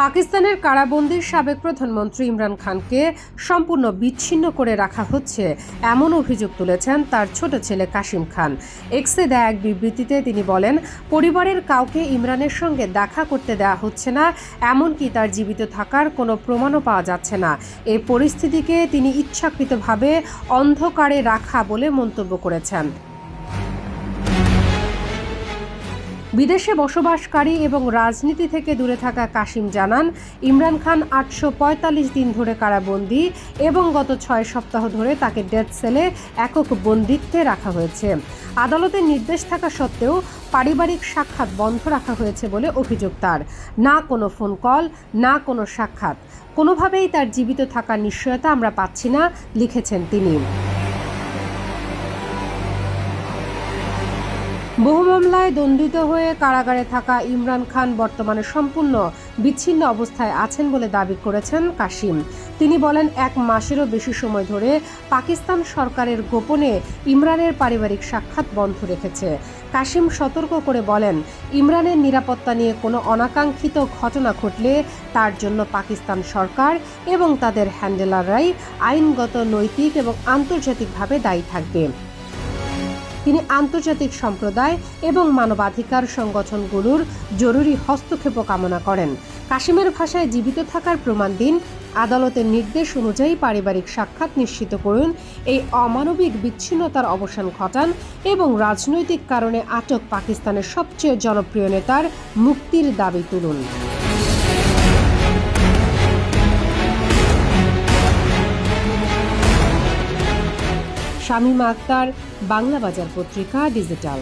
পাকিস্তানের কারাবন্দির সাবেক প্রধানমন্ত্রী ইমরান খানকে সম্পূর্ণ বিচ্ছিন্ন করে রাখা হচ্ছে। এমন অভিযোগ তুলেছেন তার ছোট ছেলে কাশিম খান। এক্সে দেয়া এক বিবৃতিতে তিনি বলেন, পরিবারের কাউকে ইমরানের সঙ্গে দেখা করতে দেওয়া হচ্ছে না, এমনকি তার জীবিত থাকার কোনো প্রমাণও পাওয়া যাচ্ছে না। এই পরিস্থিতিকে তিনি ইচ্ছাকৃতভাবে অন্ধকারে রাখা বলে মন্তব্য করেছেন। বিদেশে বসবাসকারী এবং রাজনীতি থেকে দূরে থাকা কাশিম জানান, ইমরান খান আটশো পঁয়তাল্লিশ দিন ধরে কারাবন্দি এবং গত ছয় সপ্তাহ ধরে তাকে ডেথ সেলে একক বন্দিত্বে রাখা হয়েছে। আদালতের নির্দেশ থাকা সত্ত্বেও পারিবারিক সাক্ষাৎ বন্ধ রাখা হয়েছে বলে অভিযোগ তার। না কোনো ফোন কল না কোনো সাক্ষাৎ। কোনোভাবেই তার জীবিত থাকার নিশ্চয়তা আমরা পাচ্ছি না, লিখেছেন তিনি। মামলায় দণ্ডিত হয়ে কারাগারে থাকা ইমরান খান বর্তমানে সম্পূর্ণ বিচ্ছিন্ন অবস্থায় আছেন বলে দাবি করেছেন কাশিম। তিনি বলেন, এক মাসেরও বেশি সময় ধরে পাকিস্তান সরকারের গোপনে ইমরানের পারিবারিক সাক্ষাৎ বন্ধ রেখেছে। কাশিম সতর্ক করে বলেন, ইমরানের নিরাপত্তা নিয়ে কোনো অনাকাঙ্ক্ষিত ঘটনা ঘটলে তার জন্য পাকিস্তান সরকার এবং তাদের হ্যান্ডেলাররাই আইনগত, নৈতিক এবং আন্তর্জাতিকভাবে দায়ী থাকবে। তিনি আন্তর্জাতিক সম্প্রদায় এবং মানবাধিকার সংগঠনগুলোর জরুরি হস্তক্ষেপ কামনা করেন। কাশিমের ভাষায় জীবিত থাকার প্রমাণ দিন, আদালতের নির্দেশ অনুযায়ী পারিবারিক সাক্ষাৎ নিশ্চিত করুন, এই অমানবিক বিচ্ছিন্নতার অবসান ঘটান এবং রাজনৈতিক কারণে আটক পাকিস্তানের সবচেয়ে জনপ্রিয় নেতার মুক্তির দাবি তুলুন। শামীম আক্তার বাংলা বাজার পত্রিকা ডিজিটাল